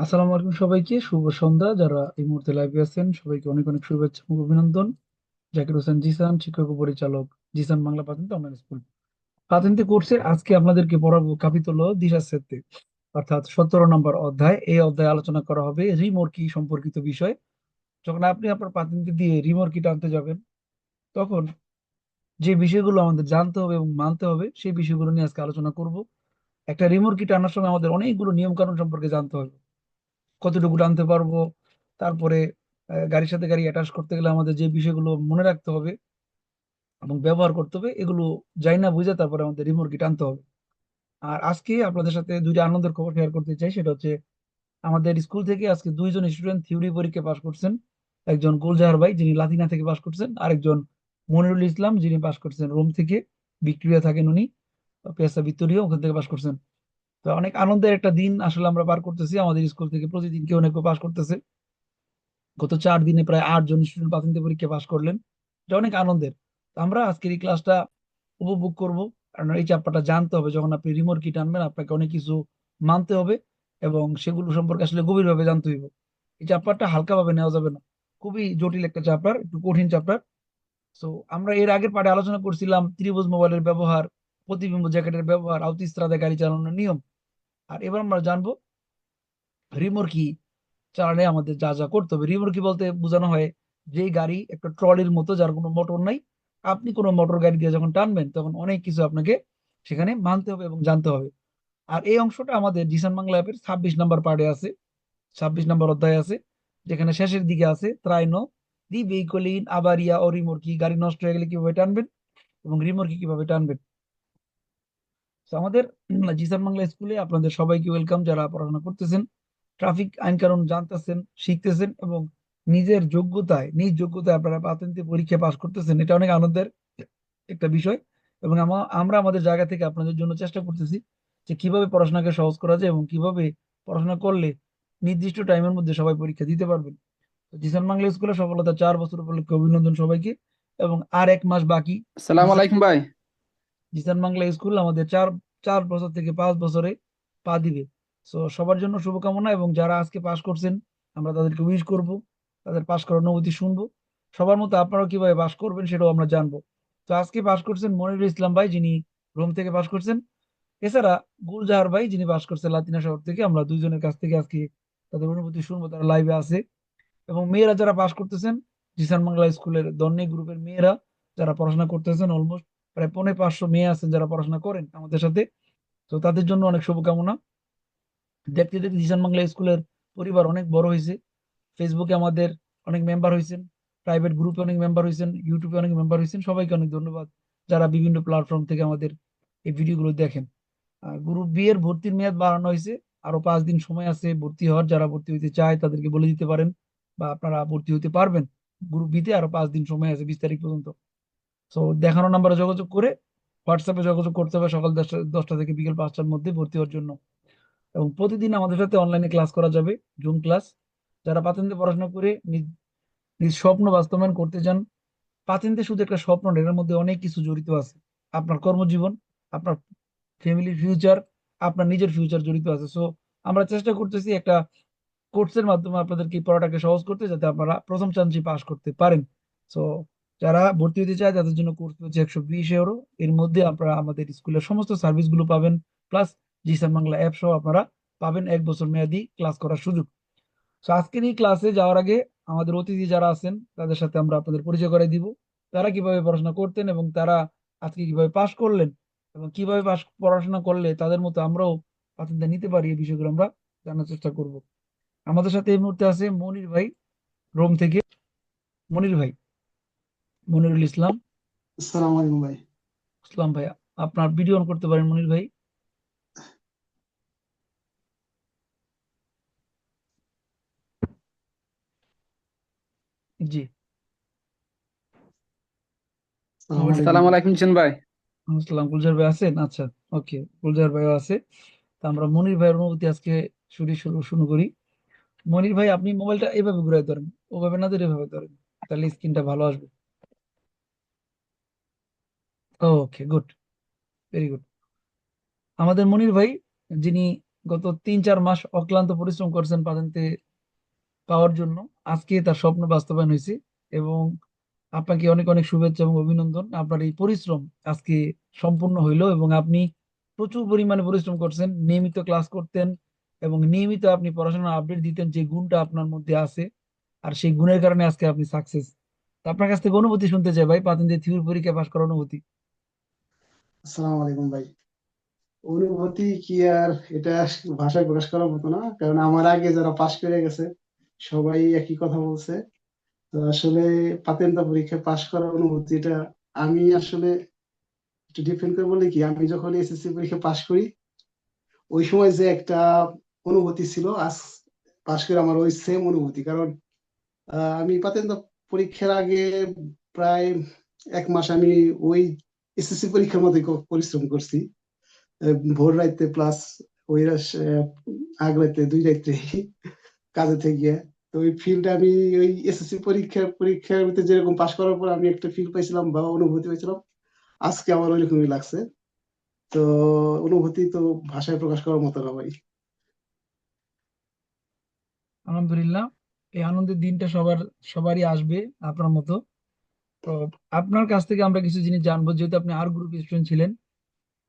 আসসালামু আলাইকুম সবাইকে। শুভ সন্ধ্যা। যারা এই মুহূর্তে লাইভে আছেন, সবাইকে অনেক অনেক শুভেচ্ছা এবং অভিনন্দন। জাকির হোসেন জিসান, শিক্ষক পরিচালক জিসান বাংলা প্রাথমিক অনলাইন স্কুল প্রাথমিক কোর্সে আজকে আপনাদেরকে পড়াবো কাপিতল দিশা সেতে, অর্থাৎ সতেরো নম্বর অধ্যায়। এই অধ্যায়ে আলোচনা করা হবে রিমোর্কি সম্পর্কিত বিষয়। যখন আপনি আপনার প্রাথমিক দিয়ে রিমোর্কি টানতে যাবেন, তখন যে বিষয়গুলো আমাদের জানতে হবে এবং মানতে হবে, সেই বিষয়গুলো নিয়ে আজকে আলোচনা করব। একটা রিমোর্কি টানার সময় আমাদের অনেকগুলো নিয়ম কানুন সম্পর্কে জানতে হবে। কতটুকু টানতে পারব? তারপরে গাড়ির সাথে গাড়ি অ্যাটাচ করতে গেলে আমাদের যে বিষয়গুলো মনে রাখতে হবে এবং ব্যবহার করতে হবে, এগুলো যাই না বুঝে তারপরে আমাদের রিমোটকি টানতে হবে। আর আজকে আপনাদের সাথে দুইটা আনন্দের খবর শেয়ার করতে চাই, সেটা হচ্ছে আমাদের স্কুল থেকে আজকে দুইজন স্টুডেন্ট থিওরি পরীক্ষা পাশ করছেন। একজন গুলজাহার ভাই, যিনি লাতিনা থেকে পাশ করছেন, আরেকজন মনিরুল ইসলাম, যিনি পাশ করছেন রোম থেকে। ভিক্টোরিয়া থাকেন উনি পেশা ভিক্টোরিয়া, ওখান থেকে পাশ করছেন। তো অনেক আনন্দের একটা দিন আসলে আমরা পার করতেছি। আমাদের স্কুল থেকে প্রতিদিন কেউ না কেউ পাশ করতেছে। গত চার দিনে প্রায় আট জন স্টুডেন্ট প্রাথমিক পরীক্ষা পাশ করলেন। এটা অনেক আনন্দের। আমরা আজকের এই ক্লাসটা উপভোগ করব। কারণ এই চ্যাপ্টারটা জানতে হবে। যখন আপনি রিমোট কি টানবেন আপনাকে অনেক কিছু মানতে হবে এবং সেগুলো সম্পর্কে আসলে গভীরভাবে জানতে হইব। এই চ্যাপ্টারটা হালকাভাবে নেওয়া যাবে না। খুবই জটিল একটা চ্যাপ্টার একটু কঠিন চ্যাপ্টার সো আমরা এর আগের পাঠে আলোচনা করছিলাম ত্রিভুজ মোবাইলের ব্যবহার, প্রতিবিম্ব জ্যাকেটের ব্যবহার আউতিস্ত্রাদে গাড়ি চালানোর নিয়ম। আর এবার আমরা জানব রিমোর্কি চালানে আমাদের যা যা করতে হবে। রিমোর্কি বলতে বোঝানো হয় যে গাড়ি একটা ট্রলির মতো যার কোনো মোটর নাই। আপনি কোনো মোটর গাড়ি দিয়ে যখন টানবেন তখন অনেক কিছু আপনাকে সেখানে মানতে হবে এবং জানতে হবে। আর এই অংশটা আমাদের জিসান বাংলা অ্যাপের ছাব্বিশ নাম্বার পার্টে আছে। ছাব্বিশ নাম্বার অধ্যায় আছে, যেখানে শেষের দিকে আছে, ত্রাইন, দি ভেহিকলিন আবারিয়া ও রিমোর্কি গাড়ি নষ্ট হয়ে গেলে কীভাবে টানবেন এবং রিমোর্কি কীভাবে টানবেন? আমাদের জিসান বাংলা স্কুলে আপনাদের সবাইকে ওয়েলকাম যারা পড়াশোনা করতেছেন ট্রাফিক আইন কানুন জানতেছেন, শিখতেছেন এবং নিজের যোগ্যতায়, নিজ যোগ্যতায় আপনারা প্রাথমিক পরীক্ষা পাস করতেছেন, এটা অনেক আনন্দের একটা বিষয় এবং আমরা আমাদের জায়গা থেকে আপনাদের জন্য চেষ্টা করতেছি যে কীভাবে পড়াশোনাকে সহজ করা যায় এবং কীভাবে পড়াশোনা করলে নির্দিষ্ট টাইমের মধ্যে সবাই পরীক্ষা দিতে পারবেন। জিসান বাংলা স্কুলে সফলতা চার বছর উপলক্ষে অভিনন্দন সবাইকে এবং আর এক মাস বাকি। আসসালামু আলাইকুম ভাই। জিসান বাংলা স্কুল আমাদের চার চার বছর থেকে পাঁচ বছরে পা দিবে। সো সবার জন্য শুভকামনা এবং যারা আজকে পাশ করছেন, আমরা তাদেরকে উইশ করব, তাদের পাশ করার অনুভূতি শুনব। সবার মতো আপনারাও কীভাবে পাশ করবেন সেটাও আমরা জানব। তো আজকে পাশ করছেন মনিরুল ইসলাম ভাই, যিনি রোম থেকে পাশ করছেন। এছাড়া গুলজাহার ভাই, যিনি পাশ করছেন লাতিনা শহর থেকে। আমরা দুইজনের কাছ থেকে আজকে তাদের অনুভূতি শুনব, তারা লাইভে আছে। এবং মেয়েরা যারা পাশ করতেছেন, জিসান বাংলা স্কুলের দন্নি গ্রুপের মেয়েরা যারা পড়াশোনা করতেছেন অলমোস্ট প্রায় পৌনে পাঁচশো মেয়ে আছেন যারা পড়াশোনা করেন আমাদের সাথে। তো তাদের জন্য অনেক শুভকামনা। দেখতে দেখতে জিসান বাংলা স্কুলের পরিবার অনেক বড় হয়েছে। ফেসবুকে আমাদের অনেক মেম্বার হয়েছেন প্রাইভেট গ্রুপে অনেক মেম্বার হয়েছেন ইউটিউবে অনেক মেম্বার হয়েছেন। সবাইকে অনেক ধন্যবাদ যারা বিভিন্ন প্ল্যাটফর্ম থেকে আমাদের এই ভিডিওগুলো দেখেন। গ্রুপ বি এর ভর্তির মেয়াদ বাড়ানো হয়েছে। আরও পাঁচ দিন সময় আছে, ভর্তি হওয়ার। যারা ভর্তি হইতে চায় তাদেরকে বলে দিতে পারেন বা আপনারা ভর্তি হতে পারবেন। গ্রুপ বিতে আরও পাঁচ দিন সময় আছে বিশ তারিখ পর্যন্ত। তো দেখানো নাম্বারে যোগাযোগ করে হোয়াটসঅ্যাপে যোগাযোগ করতে হবে সকাল দশটা দশটা থেকে বিকেল পাঁচটার মধ্যে ভর্তি হওয়ার জন্য। এবং প্রতিদিন আমাদের সাথে অনলাইনে ক্লাস করা যাবে জুম ক্লাস যারা পাতেন্তে পড়াশোনা করে নিজ স্বপ্ন বাস্তবায়ন করতে চান পাতেন্তে শুধু একটা স্বপ্ন না, এর মধ্যে অনেক কিছু জড়িত আছে। আপনার কর্মজীবন আপনার ফ্যামিলির ফিউচার আপনার নিজের ফিউচার জড়িত আছে। সো আমরা চেষ্টা করতেছি একটা কোর্সের মাধ্যমে আপনাদেরকে পড়াটাকে সহজ করতে যাতে আপনারা প্রথম চান্সই পাস করতে পারেন। সো যারা ভর্তি হতে চায়, তাদের জন্য কোর্স হচ্ছে একশো বিশ ইউরো এর মধ্যে আপনারা আমাদের স্কুলের সমস্ত সার্ভিসগুলো পাবেন। প্লাস জিসান বাংলা অ্যাপ সহ আপনারা পাবেন এক বছর মেয়াদি ক্লাস করার সুযোগ। তো আজকের এই ক্লাসে যাওয়ার আগে আমাদের অতিথি যারা আছেন, তাদের সাথে আমরা আপনাদের পরিচয় করাই দিব। তারা কীভাবে পড়াশোনা করতেন এবং তারা আজকে কীভাবে পাশ করলেন এবং কীভাবে পাশ পড়াশোনা করলে তাদের মতো আমরাও পাতেন্তে নিতে পারি, এই বিষয়গুলো আমরা জানার চেষ্টা করব। আমাদের সাথে এই মুহূর্তে আছে মনির ভাই, রোম থেকে। মনির ভাই মনিরুল ইসলাম। আসসালামু আলাইকুম ভাই। ইসলাম ভাই আপনার ভিডিও অন করতে পারেন মনির ভাই। জি। আসসালামু আলাইকুম। আসসালামু আলাইকুম জিসান ভাই। আসসালাম গুলজার ভাই আছেন? আচ্ছা ওকে গুলজার ভাইও আছে। তা আমরা মনির ভাইয়ের অনুভূতি আজকে শুরু শুরু শুরু করি। মনির ভাই আপনি মোবাইলটা এভাবে ঘুরাই ধরেন ওভাবে না ধরে এভাবে ধরেন তাহলে স্ক্রিনটা ভালো আসবে। ওকে গুড ভেরি গুড আমাদের মনির ভাই, যিনি গত তিন চার মাস অক্লান্ত পরিশ্রম করছেন পাতেন্তে পাওয়ার জন্য, আজকে তার স্বপ্ন বাস্তবায়ন হয়েছে এবং আপনাকে অনেক অনেক শুভেচ্ছা এবং অভিনন্দন। আপনার এই পরিশ্রম আজকে সম্পূর্ণ হইল এবং আপনি প্রচুর পরিমাণে পরিশ্রম করছেন, নিয়মিত ক্লাস করতেন এবং নিয়মিত আপনি পড়াশোনার আপডেট দিতেন যে গুণটা আপনার মধ্যে আছে আর সেই গুণের কারণে আজকে আপনি সাকসেস আপনার কাছ থেকে অনুভূতি শুনতে চাই ভাই পাতেন্তে থিওরি পরীক্ষা পাশ করার অনুভূতি। আসসালামু আলাইকুম ভাই। অনুভূতি কি আর এটা ভাষায় প্রকাশ করার মতো না, কারণ আমার আগে যারা পাশ করে গেছে, সবাই একই কথা বলছে। তো আসলে পরীক্ষায় পাশ করার অনুভূতি এটা আমি আসলে একটু ডিফেন্ড করে বলি কি আমি যখন এসএসসি পরীক্ষা পাশ করি, ওই সময় যে একটা অনুভূতি ছিল, আজ পাশ করে আমার ওই সেম অনুভূতি। কারণ আমি পাতেন্তা পরীক্ষার আগে প্রায় এক মাস আমি ওই এসএসসি পরীক্ষার ক- পরিশ্রম করছি। ভোর রাইতে প্লাস ওই আগ রাইতে, দুই রাইতে কাজে থেকে তো ওই ফিলটা আমি ওই এসএসসি পরীক্ষা, পরীক্ষার ভিতরে যেরকম পাশ করার পর আমি একটা ফিল পাইছিলাম বা অনুভূতি পাইছিলাম। আজকে আমার ওইরকমই লাগছে। তো অনুভূতি তো ভাষায় প্রকাশ করার মতো না ভাই। আলহামদুলিল্লাহ। এই আনন্দের দিনটা সবার, সবারই আসবে আপনার মতো। তো আপনার কাছ থেকে আমরা কিছু জিনিস জানব, যেহেতু আপনি আর গ্রুপ স্টুডেন্ট ছিলেন।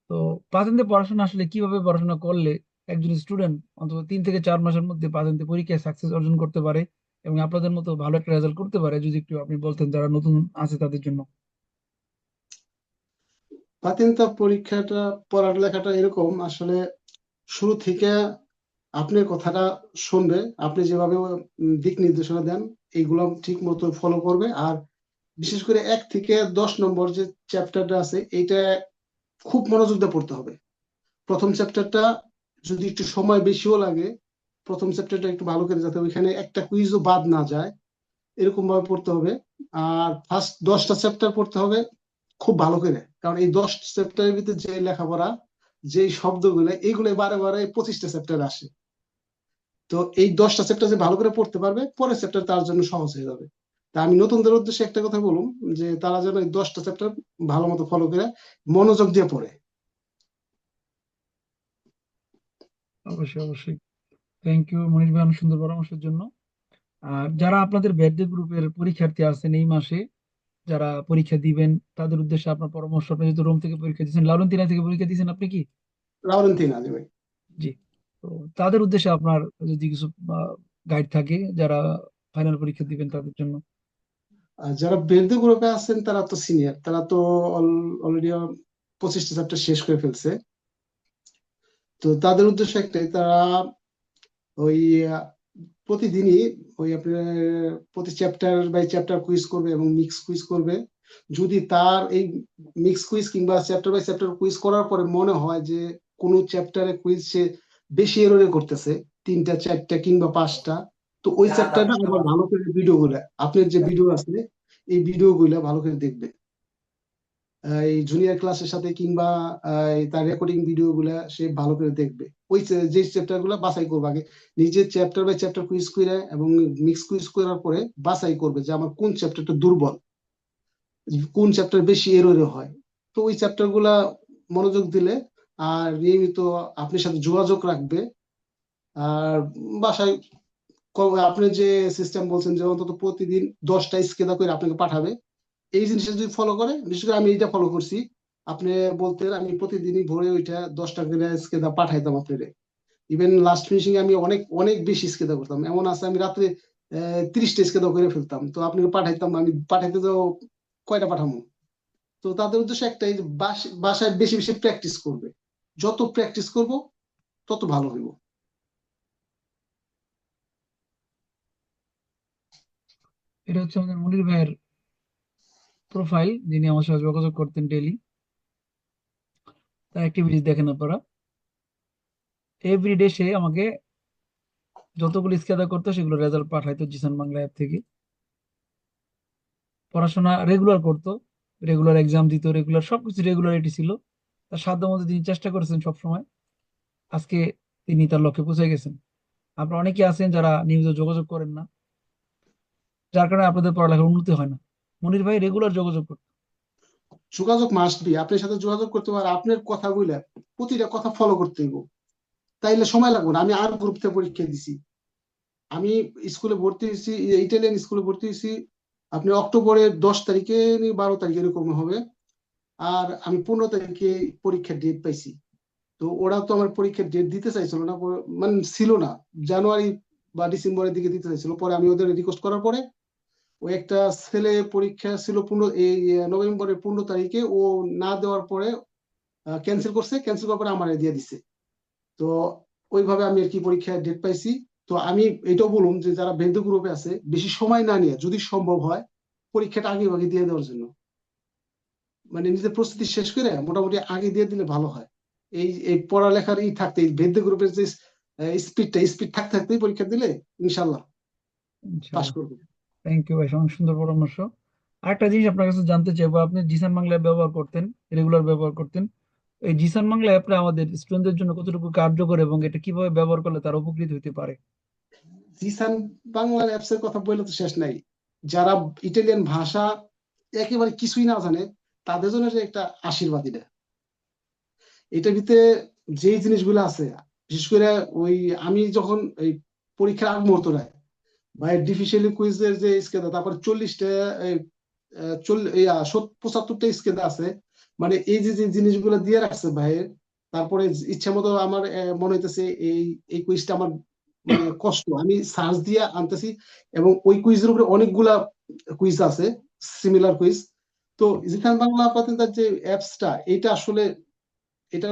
তো পাতেন্তে পড়াশোনা আসলে কীভাবে পড়াশোনা করলে একজন স্টুডেন্ট অন্তত তিন থেকে চার মাসের মধ্যে পাতেন্তে পরীক্ষায় সাকসেস অর্জন করতে পারে এবং আপনাদের মতো ভালো একটা রেজাল্ট করতে পারে, যদি একটু আপনি বলতেন যারা নতুন আছে তাদের জন্য। পাতেন্তা পরীক্ষাটা, পড়ালেখাটা এরকম, আসলে শুরু থেকে আপনার কথাটা শুনবে, আপনি যেভাবে দিক নির্দেশনা দেন, এইগুলো ঠিক মতো ফলো করবে, আর বিশেষ করে এক থেকে দশ নম্বর যে চ্যাপ্টারটা আছে, এইটা খুব মনোযোগ দিয়ে পড়তে হবে। প্রথম চ্যাপ্টারটা যদি একটু সময় বেশিও লাগে, প্রথম চ্যাপ্টারটা একটু ভালো করে যাতে ওইখানে একটা কুইজও বাদ না যায় এরকম ভাবে পড়তে হবে। আর ফার্স্ট দশটা চ্যাপ্টার পড়তে হবে খুব ভালো করে, কারণ এই দশ চ্যাপ্টারের ভিতরে যে লেখাপড়া যে শব্দগুলো, এইগুলো বারে বারে পঁচিশটা চ্যাপ্টার আসে। তো এই দশটা চ্যাপ্টার যে ভালো করে পড়তে পারবে, পরের চ্যাপ্টার তার জন্য সহজ হয়ে যাবে। তা আমি নতুনদের উদ্দেশ্যে একটা কথা বলুন যে তারা যেন এই দশটা চ্যাপ্টার ভালো মতো ফলো করে মনোযোগ দিয়ে পড়ে। অবশ্যই অবশ্যই। থ্যাংক ইউ মনির ভাই সুন্দর পরামর্শের জন্য। আর যারা আপনাদের ব্যাডে গ্রুপের পরীক্ষার্থী আছেন এই মাসে যারা পরীক্ষা দিবেন তাদের উদ্দেশ্যে আপনার পরামর্শ আপনি যেহেতু রোম থেকে পরীক্ষা দিয়েছেন লালন্তিনা থেকে পরীক্ষা দিয়েছেন আপনি কি? ভাই। জি। তো তাদের উদ্দেশ্যে আপনার যদি কিছু গাইড থাকে যারা ফাইনাল পরীক্ষা দিবেন তাদের জন্য। যারা বেদ্য গ্রুপে আছেন, তারা তো সিনিয়র তারা তো অলরেডি পঁচিশটা চ্যাপ্টার শেষ করে ফেলছে। তো তাদের উদ্দেশ্য একটাই, তারা ওই, প্রতিদিনই ওই আপনার প্রতি চ্যাপ্টার বাই চ্যাপ্টার কুইজ করবে এবং মিক্স কুইজ করবে। যদি তার এই মিক্স কুইজ কিংবা চ্যাপ্টার বাই চ্যাপ্টার কুইজ করার পরে মনে হয় যে কোনো চ্যাপ্টারে কুইজ সে বেশি এররে করতেছে, তিনটা, চারটা কিংবা পাঁচটা তো ওই চ্যাপ্টারটা আবার ভালো করে ভিডিও গুলা আপনার যে ভিডিও আছে এই ভিডিও গুলা ভালো করে দেখবে। এই জুনিয়র ক্লাসের সাথে কিংবা তার রেকর্ডিং ভিডিও গুলা সে ভালো করে দেখবে। ওই যে চ্যাপ্টারগুলা বাছাই করবে আগে নিজের চ্যাপ্টার বাই চ্যাপ্টার কুইজ করে এবং মিক্স কুইজ করার পরে বাছাই করবে যে আমার কোন চ্যাপ্টারটা দুর্বল কোন চ্যাপ্টার বেশি এররে হয়। তো ওই চ্যাপ্টারগুলা মনোযোগ দিলে আর নিয়মিত আপনার সাথে যোগাযোগ রাখবে। আর বাসায় আপনি যে সিস্টেম বলছেন যে অন্তত প্রতিদিন দশটা স্কেদা করে আপনাকে পাঠাবে, এই জিনিসটা যদি ফলো করে, বিশেষ করে আমি এইটা ফলো করছি, আপনি বলতেন আমি প্রতিদিনই ভোরে ওইটা দশটা করে স্কেদা পাঠাইতাম আপনারে। ইভেন লাস্ট ফিনিশিং আমি অনেক অনেক বেশি স্কেদা করতাম। এমন আছে আমি রাত্রে তিরিশটা স্কেদা করে ফেলতাম। তো আপনাকে পাঠাইতাম, আমি পাঠাইতে তো কয়টা পাঠামো? তো তাদের উদ্দেশ্য একটাই বাসায় বেশি বেশি প্র্যাকটিস করবে। যত প্র্যাকটিস করব, তত ভালো হইব। এটা হচ্ছে আমাদের মনির ভাইয়ের প্রোফাইল যিনি আমার সাথে যোগাযোগ করতেন ডেইলি তার অ্যাক্টিভিটিস দেখেন আপনারা। এভরিডে সে আমাকে যতগুলো স্কেদা করতো, সেগুলো রেজাল্ট পাঠাইতো জিসান বাংলা অ্যাপ থেকে। পড়াশোনা রেগুলার করতো রেগুলার এক্সাম দিত রেগুলার সবকিছু রেগুলারিটি ছিল। তার সাধ্য মতো তিনি চেষ্টা করেছেন সবসময়। আজকে তিনি তার লক্ষ্যে পৌঁছে গেছেন। আপনারা অনেকে আছেন যারা নিয়মিত যোগাযোগ করেন না। যার কারণে আপনাদের পড়ালেখার উন্নতি হয় না। মনির ভাই রেগুলার যোগাযোগ করতো। যোগাযোগ মাস্ট বি আপনার সাথে যোগাযোগ করতে পারে আপনার কথাগুলা প্রতিটা কথা ফলো করতে হইব। তাইলে সময় লাগবে না। আমি আর গ্রুপ থেকে পরীক্ষা দিছি। আমি স্কুলে ভর্তি হয়েছি ইটালিয়ান স্কুলে ভর্তি হয়েছি। আপনি অক্টোবরের দশ তারিখে বারো তারিখে এরকম হবে। আর আমি পনেরো তারিখে পরীক্ষার ডেট পাইছি। তো ওরা তো আমার পরীক্ষার ডেট দিতে চাইছিল না মানে ছিল না। জানুয়ারি বা ডিসেম্বরের দিকে দিতে চাইছিল। পরে আমি ওদের রিকোয়েস্ট করার পরে ওই একটা ছেলে পরীক্ষা ছিল পনেরো এই নভেম্বরের পনেরো তারিখে ও না দেওয়ার পরে ক্যান্সেল করছে ক্যান্সেল করার পরে আমার দিয়ে দিছে। তো ওইভাবে আমি আর কি পরীক্ষার ডেট পাইছি। তো আমি এটাও বলুন যে যারা বেদ্য গ্রুপে আছে বেশি সময় না নিয়ে যদি সম্ভব হয় পরীক্ষাটা আগে আগে দিয়ে দেওয়ার জন্য। মানে নিজের প্রস্তুতি শেষ করে মোটামুটি আগে দিয়ে দিলে ভালো হয়। এই এই পড়ালেখার ই থাকতে বেদ্য গ্রুপের যে স্পিডটা স্পিড থাকতে থাকতেই পরীক্ষা দিলে ইনশাল্লাহ পাস করবে। থ্যাংক ইউ ভাই সুন্দর পরামর্শ। আরেকটা জিনিস আপনার কাছে জানতে চাইব, আপনি জিসান বাংলা ব্যবহার করতেন রেগুলার ব্যবহার করতেন। এই জিসান বাংলা অ্যাপটা আমাদের স্টুডেন্টদের জন্য কতটুকু কার্যকর এবং এটা কীভাবে ব্যবহার করলে তারা উপকৃত হতে পারে? জিসান বাংলা অ্যাপস এর কথা বললে তো শেষ নাই। যারা ইটালিয়ান ভাষা একেবারে কিছুই না জানে, তাদের জন্য একটা আশীর্বাদ এটা। এটার ভিতরে যেই জিনিসগুলো আছে, বিশেষ করে ওই আমি যখন এই পরীক্ষার আগ মুহূর্ত নেয় বা ডিফিসিয়ালি কুইজের যে তারপর চল্লিশটা পঁচাত্তরটা আছে। মানে এই যে যে জিনিসগুলো দিয়ে রাখছে ভাইয়ের তারপরে ইচ্ছা মতো আমার মনে হইতেছে এই এই কুইজটা আমার মানে কষ্ট। আমি সার্চ দিয়ে আনতেছি এবং ওই কুইজের উপরে অনেকগুলা কুইজ আছে সিমিলার কুইজ তো জিখান বাংলা পাতেন্তার যে অ্যাপসটা এটা আসলে, এটা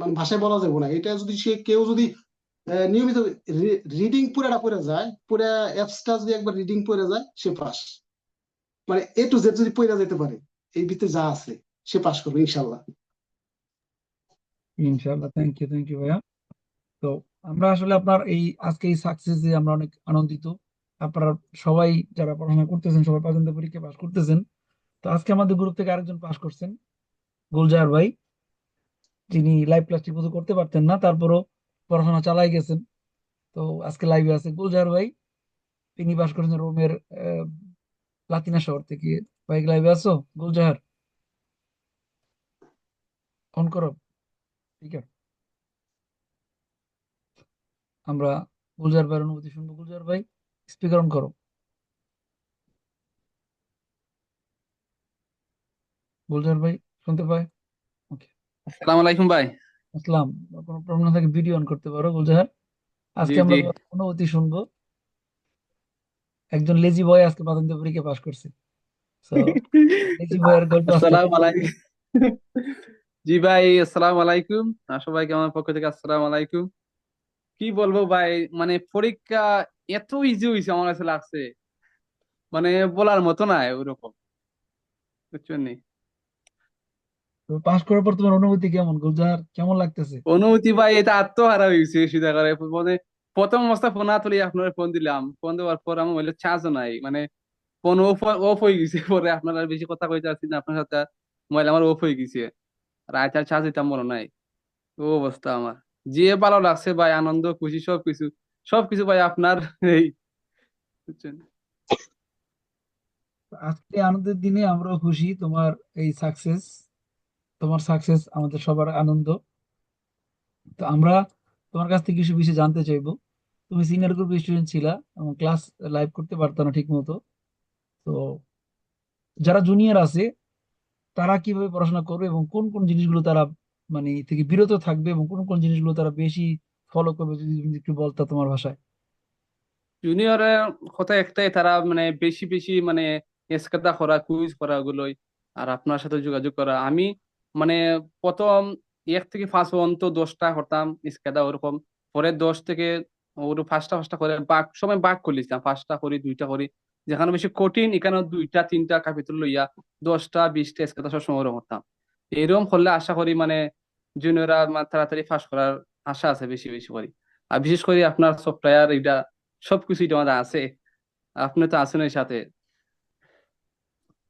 মানে ভাষায় বলা যাবে না। এটা যদি সে, কেউ যদি নিয়মিত রিডিং পড়ে যায় অ্যাপসটা যদি একবার রিডিং পড়ে যায়, সে পাস মানে এ টু জেড যদি পড়ে যেতে পারে এই ভিতরে যা আছে, সে পাস করবে ইনশাল্লাহ ইনশাআল্লাহ থ্যাংক ইউ থ্যাংক ইউ ভাইয়া। তো আমরা আসলে আপনার এই, আজকে এই আমরা অনেক আনন্দিত। আপনারা সবাই যারা পড়াশোনা করতেছেন, সবাই পর্যন্ত পরীক্ষা পাস করতেছেন। তো আজকে আমাদের গ্রুপ থেকে আরেকজন পাস করছেন, গুলজার ভাই। যিনি লাইভ ক্লাস ঠিক করতে পারতেন না, তারপরও পড়াশোনা চালাই গেছেন। তো আজকে লাইভে আছে গুলজার ভাই। তিনি পাস করেছেন রোমের লাতিনা শহর থেকে। ভাই লাইভে আছো? গুলজাহার অন করো। আমরা গুলজার ভাইয়ের অনুমতি শুনব। গুলজার ভাই স্পিকার অন করো। গুলজার ভাই, শুনতে পায়? ওকে আসসালামু আলাইকুম ভাই। আসসালাম কোনো প্রবলেম না থাকে ভিডিও অন করতে পারো গুলজাহার। আজকে জি আমরা তোমার অনুমতি শুনব। একজন লেজি বয় আজকে প্রাথমিক পরীক্ষা পাস করছে। সো লেজি বয়ের গল্প আসসালামু আলাইকুম। জি ভাই আসসালামু আলাইকুম। সবাইকে আমার পক্ষ থেকে আসসালামু আলাইকুম। কি বলব ভাই মানে পরীক্ষা এত ইজি হয়েছে আমার কাছে লাগছে। মানে বলার মতো না ওরকম। বুঝছেন পাস করার পর তোমার অনুভূতি কেমন? গুলজাহার কেমন লাগতেছে? অনুভূতি ভাই এটা আত্মহারা হয়েছে সিধা করে। মানে প্রথম অবস্থা ফোন তুলে আপনার ফোন দিলাম। ফোন দেওয়ার পর আমার মোবাইলে চার্জও নাই। মানে ফোন অফ অফ হয়ে গেছে। পরে আপনার আর বেশি কথা কইতে পারছি না। আপনার সাথে মোবাইল আমার অফ হয়ে গেছে। রাত আর চার্জ দিতাম মনে নাই। ও অবস্থা আমার। যে ভালো লাগছে ভাই আনন্দ খুশি সবকিছু সবকিছু ভাই আপনার এই। বুঝছেন? আজকে আনন্দের দিনে আমরা খুশি। তোমার এই সাকসেস তোমার সাকসেস আমাদের সবার আনন্দ। তো আমরা তোমার কাছ থেকে কিছু বিষয় জানতে চাইব। তুমি সিনিয়র গ্রুপ স্টুডেন্ট ছিলা এবং ক্লাস লাইভ করতে পারতো না ঠিক মতো তো যারা জুনিয়র আছে, তারা কীভাবে পড়াশোনা করবে এবং কোন কোন জিনিসগুলো তারা মানে থেকে বিরত থাকবে এবং কোন কোন জিনিসগুলো তারা বেশি ফলো করবে যদি তুমি একটু বলতা তোমার ভাষায়? জুনিয়রের কথা একটাই, তারা মানে বেশি বেশি মানে এসকাদা করা কুইজ করা গুলোই, আর আপনার সাথে যোগাযোগ করা। আমি মানে প্রথম এক থেকে পাঁচ পর্যন্ত দশটা করতাম ইসকাদা ওরকম। পরে দশ থেকে ওর পাঁচটা পাঁচটা করে বাক সময় বাক করলিছিলাম পাঁচটা করি দুইটা করি। যেখানে বেশি কঠিন এখানে দুইটা তিনটা কাপিতুল লইয়া দশটা বিশটা ইসকাদা সবসময় ওরকম করতাম। এরকম করলে আশা করি মানে জুনিয়ররা তাড়াতাড়ি পাস করার আশা আছে বেশি বেশি করি। আর বিশেষ করে আপনার সফটওয়্যার এটা সবকিছুই তোমাদের আছে। আপনি তো আছেন এর সাথে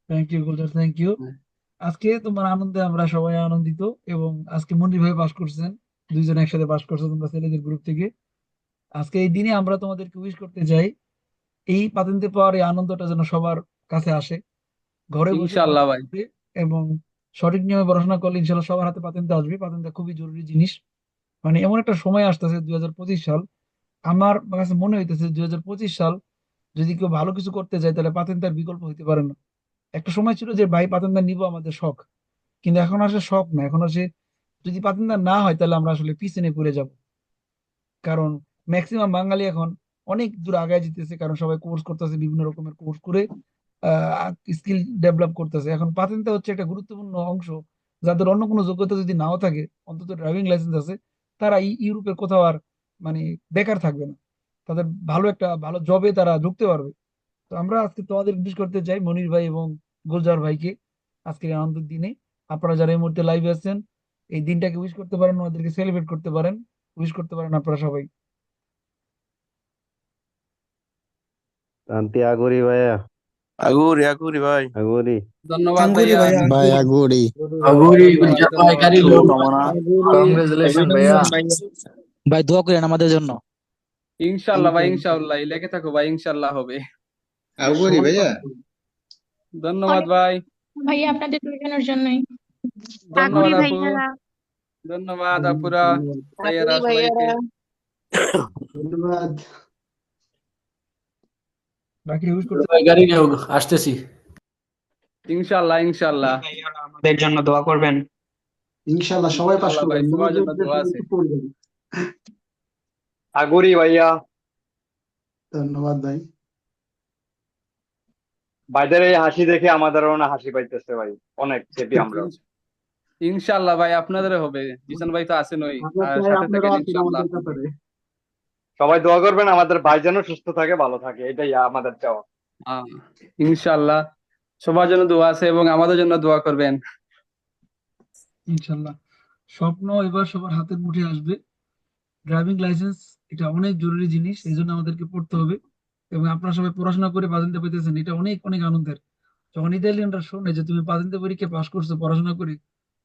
thank you Gulzar thank you. আজকে তোমার আনন্দে আমরা সবাই আনন্দিত এবং আজকে মনির ভাই পাস করছেন দুইজন একসাথে পাস করছ তোমরা ছেলেদের গ্রুপ থেকে। আজকে এই দিনে আমরা তোমাদেরকে উইশ করতে চাই এই পাতেন্তে পাওয়ার এই আনন্দটা যেন সবার কাছে আসে। ঘরে বসে ইনশাআল্লাহ ভাই। এবং সঠিক নিয়মে পড়াশোনা করলে ইনশাল্লাহ সবার হাতে পাতেন্তে আসবে। পাতেন্তে খুবই জরুরি জিনিস। মানে এমন একটা সময় আসতেছে দুই হাজার পঁচিশ সাল। আমার কাছে মনে হইতেছে দুই হাজার পঁচিশ সাল যদি কেউ ভালো কিছু করতে যায় তাহলে পাতেন্তার বিকল্প হইতে পারে না। একটা সময় ছিল যে, ভাই পাতেন্দার নিব, আমাদের শখ। কিন্তু এখন আসে শখ না। এখন আসে যদি পাতেন্দার না হয়, তাহলে আমরা আসলে পিছনে পড়ে যাব। কারণ ম্যাক্সিমাম বাঙালি এখন অনেক দূর আগায় যেতেছে, কারণ সবাই কোর্স করতেছে, বিভিন্ন রকমের কোর্স করে স্কিল ডেভেলপ করতেছে। এখন পাতেন্তা হচ্ছে একটা গুরুত্বপূর্ণ অংশ। যাদের অন্য কোনো যোগ্যতা যদি নাও থাকে, অন্তত ড্রাইভিং লাইসেন্স আছে, তারা ইউরোপের কোথাও আর মানে বেকার থাকবে না। তাদের ভালো একটা, ভালো জবে তারা ঢুকতে পারবে। তো আমরা আজকে তোমাদের উদ্দেশ্য করতে চাই মনির ভাই এবং গুলজার ভাইকে আজকের আনন্দের দিনে। আপনারা যারা এই মুহূর্তে লাইভে আছেন এই দিনটাকে উইশ করতে পারেন ওনাদেরকে সেলিব্রেট করতে পারেন। উইশ করতে পারেন আপনারা সবাই। শান্তি আগরি ভাইয়া। আগুরি আগুরি ভাই। আগরি। ধন্যবাদ ভাইয়া। ভাইয়া। ভাই আগুরি। আগুরি ধন্যবাদ ভাই কারি কংগ্রেচুলেশন ভাইয়া। ভাই দোয়া করেন আমাদের জন্য। ইনশাল্লাহ ভাই ইনশাল্লাহ লেগে থাকো ভাই ইনশাল্লাহ হবে। আগুরি ভাইয়া? ধন্যবাদ ভাই। ভাইয়া আপনাদের দুজনের জন্যই। ধন্যবাদ আগুরি ভাইয়া ধন্যবাদ আপুরা ভাইয়ারা সবাইকে। ধন্যবাদ। বাকি উইশ করতে গাড়ি যাও আসতেছি। ইনশাল্লাহ ইনশাল্লাহ। আমাদের জন্য দোয়া করবেন। ইনশাল্লাহ সবাই পাস ইনশাল্লাহ করবেন। সবার জন্য দোয়া আছে। আগুরি ভাইয়া। ধন্যবাদ ভাই। ভাইদের এই হাসি দেখে আমাদের না হাসি পাইতেছে ভাই। অনেক হ্যাপি আমরা ইনশাল্লাহ ভাই আপনাদের হবে। জিসান ভাই তো আছেন ওই সবাই দোয়া করবেন আমাদের ভাই যেন সুস্থ থাকে ভালো থাকে এটাই আমাদের চাওয়া। আহ, ইনশাল্লাহ সবার জন্য দোয়া আছে এবং আমাদের জন্য দোয়া করবেন। ইনশাল্লাহ স্বপ্ন এবার সবার হাতের মুঠে আসবে। ড্রাইভিং লাইসেন্স এটা অনেক জরুরি জিনিস এই জন্য আমাদেরকে পড়তে হবে। এবং আপনার সবাই পড়াশোনা করে পাতেন্তে পেতেছেন এটা অনেক অনেক আনন্দের। যখন ইতালিয়ানরা শোনে যে তুমি পাতেন্তে পরীক্ষা পাশ করছ পড়াশোনা করে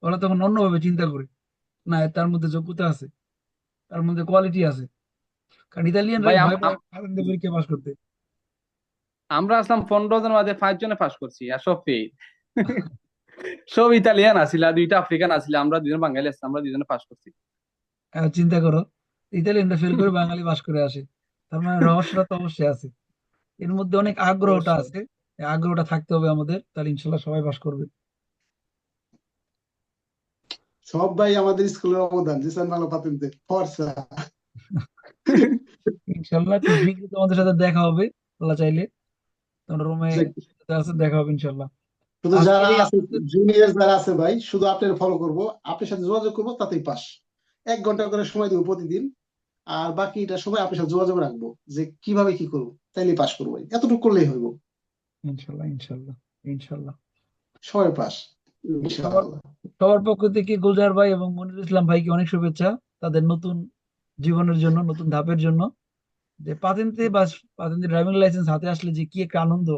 ওরা তখন অন্যভাবে চিন্তা করে না তার মধ্যে যোগ্যতা আছে তার মধ্যে কোয়ালিটি আছে। কারণ ইতালিয়ানরা পাতেন্তে পরীক্ষা পাশ করতে। আমরা আসলাম পনেরো জনের মধ্যে পাঁচ জনে পাস করছি আর সব ফেল। সব ইতালিয়ান আর দুইটা আফ্রিকান আছিল আমরা দুজন বাঙালি আসছি আমরা দুজনে পাস করছি। চিন্তা করো ইতালিয়ানরা ফেল করে বাঙালি পাশ করে আসে। তার মানে রহস্যটা তো অবশ্যই আছে। এর মধ্যে অনেক আগ্রহটা আছে। আগ্রহটা থাকতে হবে আমাদের তাহলে ইনশাল্লাহ সবাই পাশ করবে। সব ভাই আমাদের স্কুলের অবদান জিসান পাতেন্তে ফর্সা। ইনশাল্লাহ তোমাদের সাথে দেখা হবে আল্লাহ চাইলে। তোমরা রুমে আছে দেখা হবে ইনশাল্লাহ। শুধু যারা আছে জুনিয়র যারা আছে ভাই শুধু আপনার ফলো করব আপনার সাথে যোগাযোগ করব তাতেই পাস এক ঘণ্টা করে সময় দেবো প্রতিদিন। আর বাকিটা সবাই আপনার সাথে যোগাযোগ রাখব যে কীভাবে কি করব তাইলে পাস করব এতটুকু করলেই হইব। ইনশাল্লাহ ইনশাল্লাহ ইনশাল্লাহ। সবাই পাস ইনশাআল্লাহ সবার পক্ষ থেকে গুলজার ভাই এবং মনিরুল ইসলাম ভাইকে অনেক শুভেচ্ছা তাদের নতুন জীবনের জন্য নতুন ধাপের জন্য। যে পাতেন্তে বা পাতেন্তে ড্রাইভিং লাইসেন্স হাতে আসলে যে কি একটা আনন্দ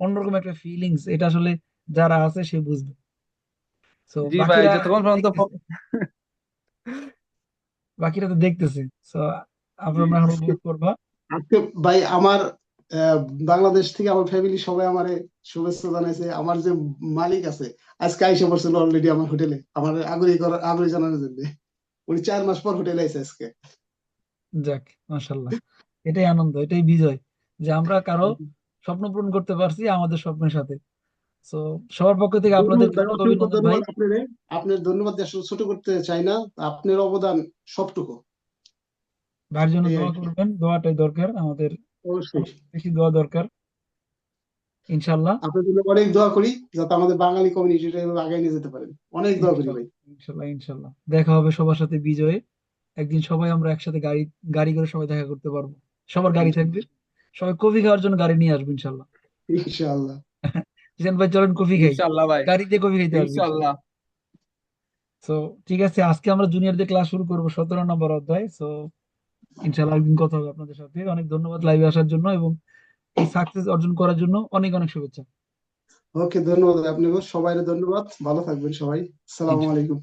অন্যরকম একটা ফিলিংস এটা আসলে যারা আছে সে বুঝবে। তো জি ভাই যতক্ষণ পর্যন্ত বাকিরা তো দেখতেছে। তো এখন উপভোগ করবা। আজকে ভাই আমার বাংলাদেশ থেকে আমার ফ্যামিলি সবাই আমারে শুভেচ্ছা জানাইছে। আমার যে মালিক আছে আজকে আইসা পড়ছিল অলরেডি আমার হোটেলে আমার আগুরি করার আগুরি জানানোর জন্য। উনি চার মাস পর হোটেলে আইসে আজকে। যাক মাশাল্লাহ এটাই আনন্দ এটাই বিজয় যে আমরা কারও স্বপ্ন পূরণ করতে পারছি আমাদের স্বপ্নের সাথে। তো সবার পক্ষ থেকে অভিনন্দন ভাই। আপনার ধন্যবাদ আসলে ছোট করতে চাই না। আপনার অবদান সবটুকু। ভাইয়ের জন্য দোয়া করবেন। দোয়াটাই দরকার আমাদের অবশ্যই। বেশি দোয়া দরকার। ইনশাল্লাহ আপনার জন্য অনেক দোয়া করি যাতে আমাদের বাঙালি কমিউনিটিটা এভাবে আগায় নিয়ে যেতে পারেন অনেক দোয়া করি ভাই। দেখা হবে সবার সাথে বিজয়ে। একদিন সবাই আমরা একসাথে গাড়ি গাড়ি করে সবাই দেখা করতে পারব। সবার গাড়ি থাকবে। সবাই কফি খাওয়ার জন্য গাড়ি নিয়ে আসব ইনশাল্লাহ ইনশাআল্লাহ। জিসান ভাই চলেন কফি খাই। ইনশাল্লাহ ভাই। গাড়িতে কফি খাইতে আসব ইনশাল্লাহ তো ঠিক আছে আজকে আমরা জুনিয়রদের ক্লাস শুরু করব সতেরো নম্বর অধ্যায়। তো ইনশাল্লাহ একদিন কথা হবে আপনাদের সাথে। অনেক ধন্যবাদ লাইভে আসার জন্য এবং এই সাকসেস অর্জন করার জন্য অনেক অনেক শুভেচ্ছা। ওকে ধন্যবাদ আপনাকে সবাই ধন্যবাদ। ভালো থাকবেন সবাই। আসসালামু আলাইকুম।